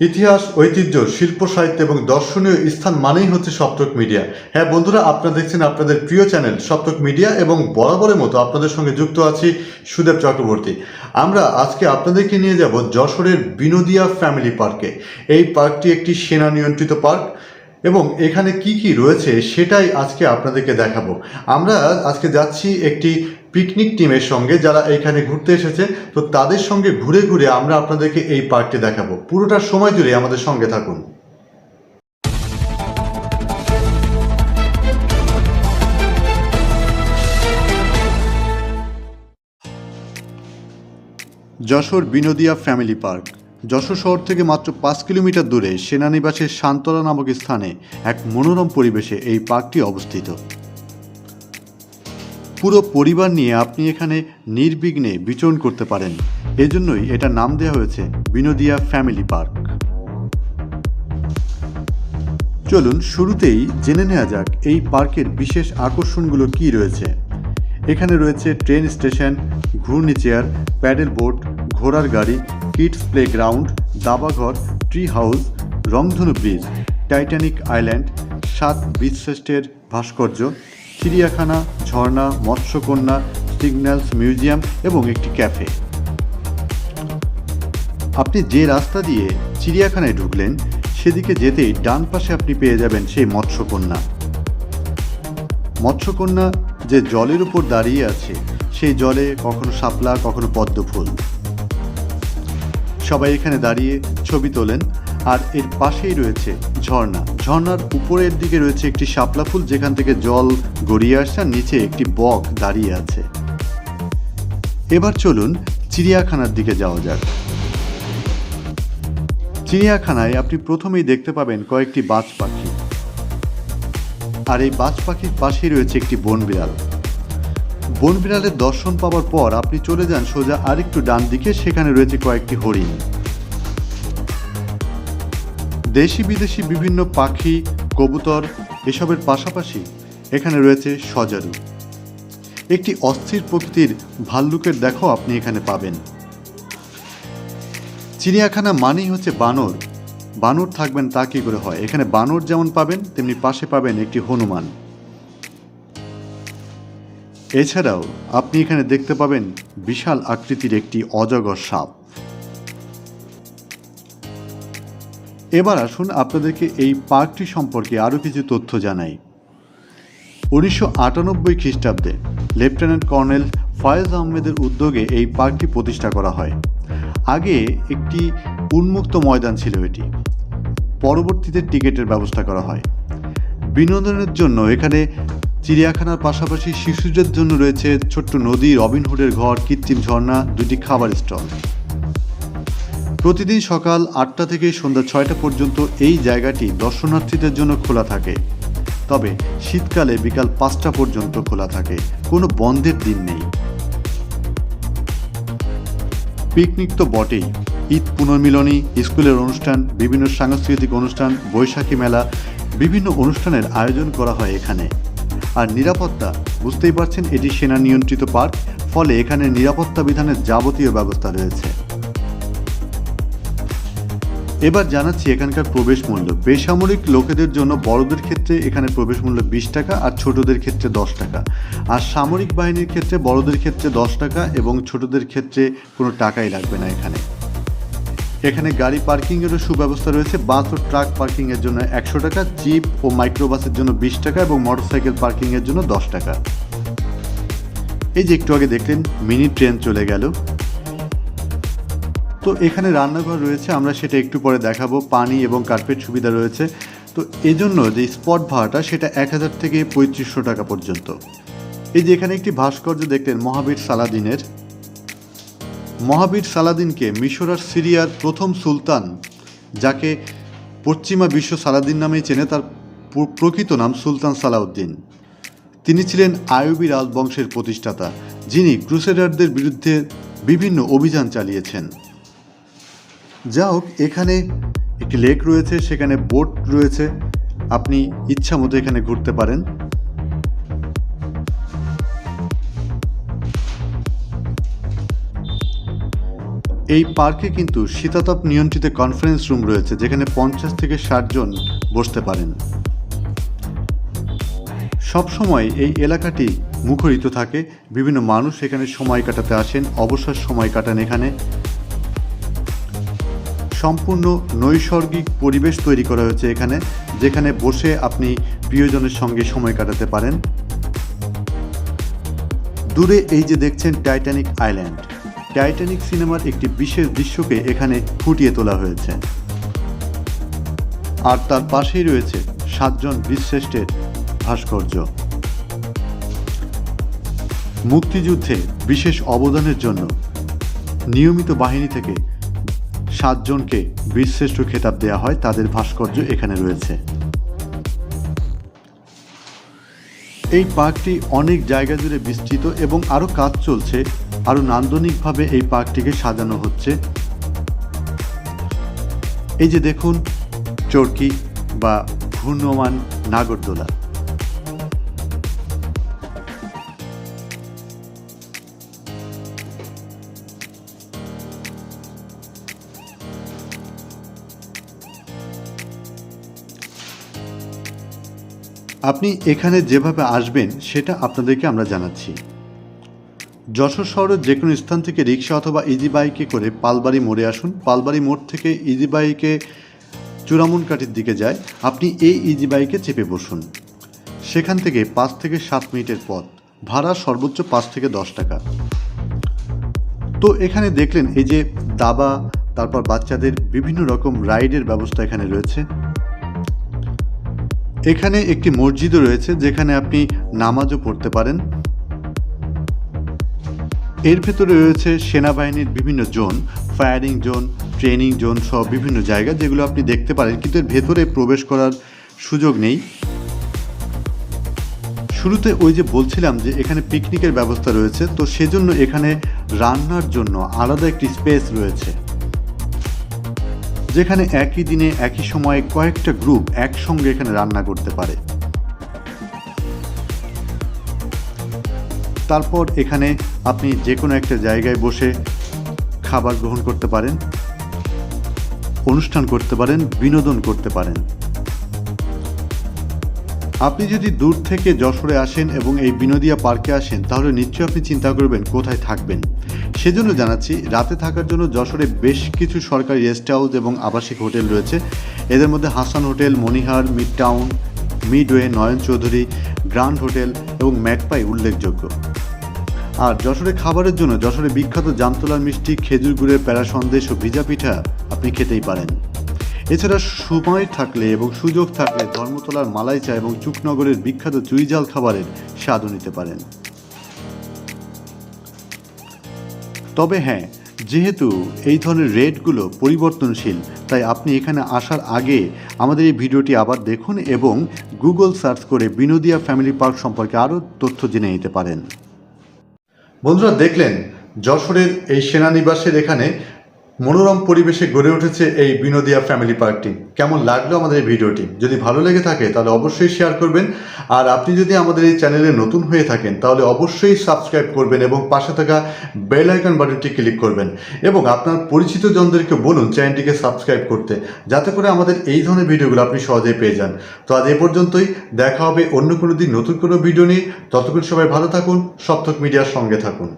ইতিহাস, ঐতিহ্য, শিল্প, সাহিত্য এবং দর্শনীয় স্থান মানেই হচ্ছে সপ্তক মিডিয়া। হ্যাঁ বন্ধুরা, আপনারা দেখছেন আপনাদের প্রিয় চ্যানেল সপ্তক মিডিয়া এবং বরাবরের মতো আপনাদের সঙ্গে যুক্ত আছি সুদেব চক্রবর্তী। আমরা আজকে আপনাদেরকে নিয়ে যাব যশোরের বিনোদিয়া ফ্যামিলি পার্কে। এই পার্কটি একটি সেনা নিয়ন্ত্রিত পার্ক এবং এখানে কি কি রয়েছে সেটাই আজকে আপনাদেরকে দেখাবো। আমরা আজকে যাচ্ছি একটি পিকনিক টিমের সঙ্গে যারা এখানে ঘুরতে এসেছে, তো তাদের সঙ্গে ঘুরে ঘুরে আমরা আপনাদেরকে এই পার্কটি দেখাবো। পুরোটা সময় জুড়ে আমাদের সঙ্গে থাকুন। Jessore Binodia family park. Jessore শহর থেকে মাত্র পাঁচ কিলোমিটার দূরে সেনানিবাসের শান্তলা নামক স্থানে এক মনোরম পরিবেশে এই পার্কটি অবস্থিত। পুরো পরিবার নিয়ে আপনি এখানে নির্বিঘ্নে বিচরণ করতে পারেন। এজন্যই এটা নাম দেওয়া হয়েছে বিনোদিয়া ফ্যামিলি পার্ক। চলুন শুরুতেই জেনে নেওয়া যাক এই পার্কের বিশেষ আকর্ষণগুলো কি রয়েছে। এখানে রয়েছে ট্রেন স্টেশন, ঘূর্ণি চেয়ার, প্যাডেল বোট, ঘোড়ার গাড়ি, কিডস প্লে গ্রাউন্ড দাবাঘর ট্রি হাউস, রংধনু ব্রিজ, টাইটানিক আইল্যান্ড, সাত বীরশ্রেষ্ঠের ভাস্কর্য চিড়িয়াখানা, ঝর্ণা, মৎস্যকন্যা, সিগন্যালস মিউজিয়াম এবং একটি ক্যাফে। আপনি যে রাস্তা দিয়ে চিড়িয়াখানায় ঢুকলেন, সেদিকে যেতেই ডান পাশে আপনি পেয়ে যাবেন সেই মৎস্যকন্যা। মৎস্যকন্যা যে জলের উপর দাঁড়িয়ে আছে, সেই জলে কখনো শাপলা, কখনো পদ্ম ফুল সবাই এখানে দাঁড়িয়ে ছবি তোলেন আর এর পাশেই রয়েছে ঝর্ণা। ঝর্ণার উপরের দিকে রয়েছে একটি শাপলা ফুল, যেখান থেকে জল গড়িয়ে আসছে নিচে একটি বক দাঁড়িয়ে আছে। এবার চলুন চিড়িয়াখানার দিকে যাওয়া যাক। চিড়িয়াখানায় আপনি প্রথমেই দেখতে পাবেন কয়েকটি বাজ পাখি। আর এই বাজ পাখির পাশেই রয়েছে একটি বন বিড়াল। বন বিড়ালের দর্শন পাওয়ার পর আপনি চলে যান সোজা আরেকটু ডান দিকে, সেখানে রয়েছে কয়েকটি হরিণ। দেশি বিদেশি বিভিন্ন পাখি, কবুতর এসবের পাশাপাশি এখানে রয়েছে সজারু। একটি অস্থির প্রকৃতির ভাল্লুকের দেখো আপনি এখানে পাবেন। চিড়িয়াখানা মানেই হচ্ছে বানর। বানর থাকবেন তা কি করে হয়? এখানে বানর যেমন পাবেন, তেমনি পাশে পাবেন একটি হনুমান। এছাড়াও আপনি এখানে দেখতে পাবেন বিশাল আকৃতির একটি অজগর সাপ। এবার আসুন আপনাদেরকে এই পার্কটি সম্পর্কে আরও কিছু তথ্য জানাই। উনিশশো আটানব্বই খ্রিস্টাব্দে লেফটেন্যান্ট কর্নেল ফয়েজ আহমেদের উদ্যোগে এই পার্কটি প্রতিষ্ঠা করা হয়। আগে একটি উন্মুক্ত ময়দান ছিল এটি। পরবর্তীতে টিকিটের ব্যবস্থা করা হয়। বিনোদনের জন্য এখানে চিড়িয়াখানার পাশাপাশি শিশুদের জন্য রয়েছে ছোট্ট নদী, রবিনহুডের ঘর, কৃত্রিম ঝর্ণা, দুটি খাবার স্টল। প্রতিদিন সকাল আটটা থেকে সন্ধ্যা ছয়টা পর্যন্ত এই জায়গাটি দর্শনার্থীদের জন্য খোলা থাকে। তবে শীতকালে বিকাল পাঁচটা পর্যন্ত খোলা থাকে। কোনো বন্ধের দিন নেই। পিকনিক তো বটেই। ঈদ পুনর্মিলনী, স্কুলের অনুষ্ঠান, বিভিন্ন সাংস্কৃতিক অনুষ্ঠান, বৈশাখী মেলা, বিভিন্ন অনুষ্ঠানের আয়োজন করা হয় এখানে। আর নিরাপত্তা, বুঝতেই পারছেন, এটি সেনা নিয়ন্ত্রিত পার্ক, ফলে এখানে নিরাপত্তা বিধানের যাবতীয় ব্যবস্থা রয়েছে। এবার জানাচ্ছি এখানকার প্রবেশ মূল্য। বেসামরিক লোকেদের জন্য বড়দের ক্ষেত্রে এখানে প্রবেশ মূল্য বিশ টাকা আর ছোটদের ক্ষেত্রে দশ টাকা। আর সামরিক বাহিনীর ক্ষেত্রে বড়দের ক্ষেত্রে দশ টাকা এবং ছোটদের ক্ষেত্রে কোনো টাকাই লাগবে না এখানে। এখানে গাড়ি পার্কিংয়েরও সুব্যবস্থা রয়েছে। বাস ও ট্রাক পার্কিংয়ের জন্য একশো টাকা, জিপ ও মাইক্রোবাসের জন্য বিশ টাকা এবং মোটরসাইকেল পার্কিংয়ের জন্য দশ টাকা। এই যে একটু আগে দেখলেন, মিনি ট্রেন চলে গেল। তো এখানে রান্নাঘর রয়েছে, আমরা সেটা একটু পরে দেখাবো। পানি এবং কার্পেট সুবিধা রয়েছে। তো এজন্য যে স্পট ভাড়াটা, সেটা এক হাজার থেকে পঁয়ত্রিশশো টাকা পর্যন্ত। এই যে এখানে একটি ভাস্কর্য দেখলেন, মহাবীর সালাদিনের। মহাবীর সালাদিনকে মিশর আর সিরিয়ার প্রথম সুলতান, যাকে পশ্চিমা বিশ্ব সালাদিন নামেই চেনে, তার প্রকৃত নাম সুলতান সালাউদ্দিন। তিনি ছিলেন আয়ুবী রাজবংশের প্রতিষ্ঠাতা, যিনি ক্রুসেডারদের বিরুদ্ধে বিভিন্ন অভিযান চালিয়েছেন। যা হোক এখানে একটি লেক রয়েছে, সেখানে বোট রয়েছে। আপনি ইচ্ছা মতো এখানে ঘুরতে পারেন। এই পার্কে কিন্তু শীতাতপ নিয়ন্ত্রিত কনফারেন্স রুম রয়েছে, যেখানে পঞ্চাশ থেকে ষাট জন বসতে পারেন। সবসময় এই এলাকাটি মুখরিত থাকে। বিভিন্ন মানুষ এখানে সময় কাটাতে আসেন, অবসর সময় কাটান এখানে। সম্পূর্ণ নৈসর্গিক পরিবেশ তৈরি করা হয়েছে এখানে, যেখানে বসে আপনি প্রিয়জনের সঙ্গে সময় কাটাতে পারেন। দূরে এই যে দেখছেন টাইটানিক আইল্যান্ড টাইটানিক সিনেমার একটি বিশেষ দৃশ্যকে এখানে ফুটিয়ে তোলা হয়েছে। আর তার পাশেই রয়েছে সাতজন বীরশ্রেষ্ঠের ভাস্কর্য। মুক্তিযুদ্ধে বিশেষ অবদানের জন্য নিয়মিত বাহিনী থেকে সাতজনকে বীরশ্রেষ্ঠ খেতাব দেওয়া হয়, তাদের ভাস্কর্য এখানে রয়েছে। এই পার্কটি অনেক জায়গা জুড়ে বিস্তৃত এবং আরও কাজ চলছে। আরও নান্দনিকভাবে এই পার্কটিকে সাজানো হচ্ছে। এই যে দেখুন, চরকি বা ঘূর্ণমান নাগরদোলা। আপনি এখানে যেভাবে আসবেন, সেটা আপনাদেরকে আমরা জানাচ্ছি। যশোর শহরের যে কোনো স্থান থেকে রিক্সা অথবা ইজি বাইকে করে পালবাড়ি মোড়ে আসুন। পালবাড়ি মোড় থেকে ইজি বাইকে চূড়ামনকাঠির দিকে যায়। আপনি এই ইজি বাইকে চেপে বসুন। সেখান থেকে পাঁচ থেকে সাত মিনিটের পথ। ভাড়া সর্বোচ্চ পাঁচ থেকে দশ টাকা। তো এখানে দেখলেন এই যে দাবা, তারপর বাচ্চাদের বিভিন্ন রকম রাইডের ব্যবস্থা এখানে রয়েছে। এখানে একটি মসজিদও রয়েছে যেখানে আপনি নামাজও পড়তে পারেন। এর ভেতরে রয়েছে সেনাবাহিনীর বিভিন্ন zone firing zone training zone সহ বিভিন্ন জায়গা যেগুলো আপনি দেখতে পারেন, কিন্তু এর ভেতরে প্রবেশ করার সুযোগ নেই। শুরুতে ওই যে বলছিলাম যে এখানে পিকনিকের ব্যবস্থা রয়েছে, তো সেজন্য এখানে রান্নার জন্য আলাদা একটি স্পেস রয়েছে। যেখানে একই দিনে, একই সময়ে কয়েকটা গ্রুপ একসঙ্গে এখানে রান্না করতে পারে। তারপর এখানে আপনি যে কোনো একটা জায়গায় বসে খাবার গ্রহণ করতে পারেন, অনুষ্ঠান করতে পারেন, বিনোদন করতে পারেন। আপনি যদি দূর থেকে যশোরে আসেন এবং এই বিনোদিয়া পার্কে আসেন, তাহলে নিশ্চয়ই আপনি চিন্তা করবেন কোথায় থাকবেন। সেজন্য জানাচ্ছি, রাতে থাকার জন্য যশোরে বেশ কিছু সরকারি রেস্ট হাউস এবং আবাসিক হোটেল রয়েছে। এদের মধ্যে Hasan hotel, Monihar mid town midway, Nayan Chowdhury grand hotel এবং ম্যাকপাই উল্লেখযোগ্য। আর যশোরে খাবারের জন্য, যশোরে বিখ্যাত জামতলার মিষ্টি, খেজুর গুড়ের প্যারা সন্দেশ ও ভিজা পিঠা আপনি খেতেই পারেন। এছাড়া সময় থাকলে এবং সুযোগ থাকলে ধর্মতলার মালাই চা এবং চুকনগরের বিখ্যাত চুইজাল খাবারের স্বাদও নিতে পারেন। তবে হ্যাঁ যেহেতু এই ধরনের রেটগুলো পরিবর্তনশীল, তাই আপনি এখানে আসার আগে আমাদের এই ভিডিওটি আবার দেখুন এবং গুগল সার্চ করে বিনোদিয়া ফ্যামিলি পার্ক সম্পর্কে আরও তথ্য জেনে নিতে পারেন। বন্ধুরা, দেখলেন, যশোরের এই সেনানিবাসের এখানে মনোরম পরিবেশে গড়ে উঠেছে এই বিনোদিয়া ফ্যামিলি পার্কটি। কেমন লাগল আমাদের এই ভিডিওটি? যদি ভালো লেগে থাকে, তাহলে অবশ্যই শেয়ার করবেন। আর আপনি যদি আমাদের এই চ্যানেলে নতুন হয়ে থাকেন, তাহলে অবশ্যই সাবস্ক্রাইব করবেন এবং পাশে থাকা বেল আইকন বাটনটি ক্লিক করবেন। এবং আপনার পরিচিত জনদেরকে বলুন চ্যানেলটিকে সাবস্ক্রাইব করতে, যাতে করে আমাদের এই ধরনের ভিডিওগুলো আপনি সহজেই পেয়ে যান। তো আজ এ পর্যন্তই। দেখা হবে অন্য কোনো দিন নতুন কোনো ভিডিও নিয়ে। ততক্ষণ সবাই ভালো থাকুন, সপ্তক মিডিয়ার সঙ্গে থাকুন।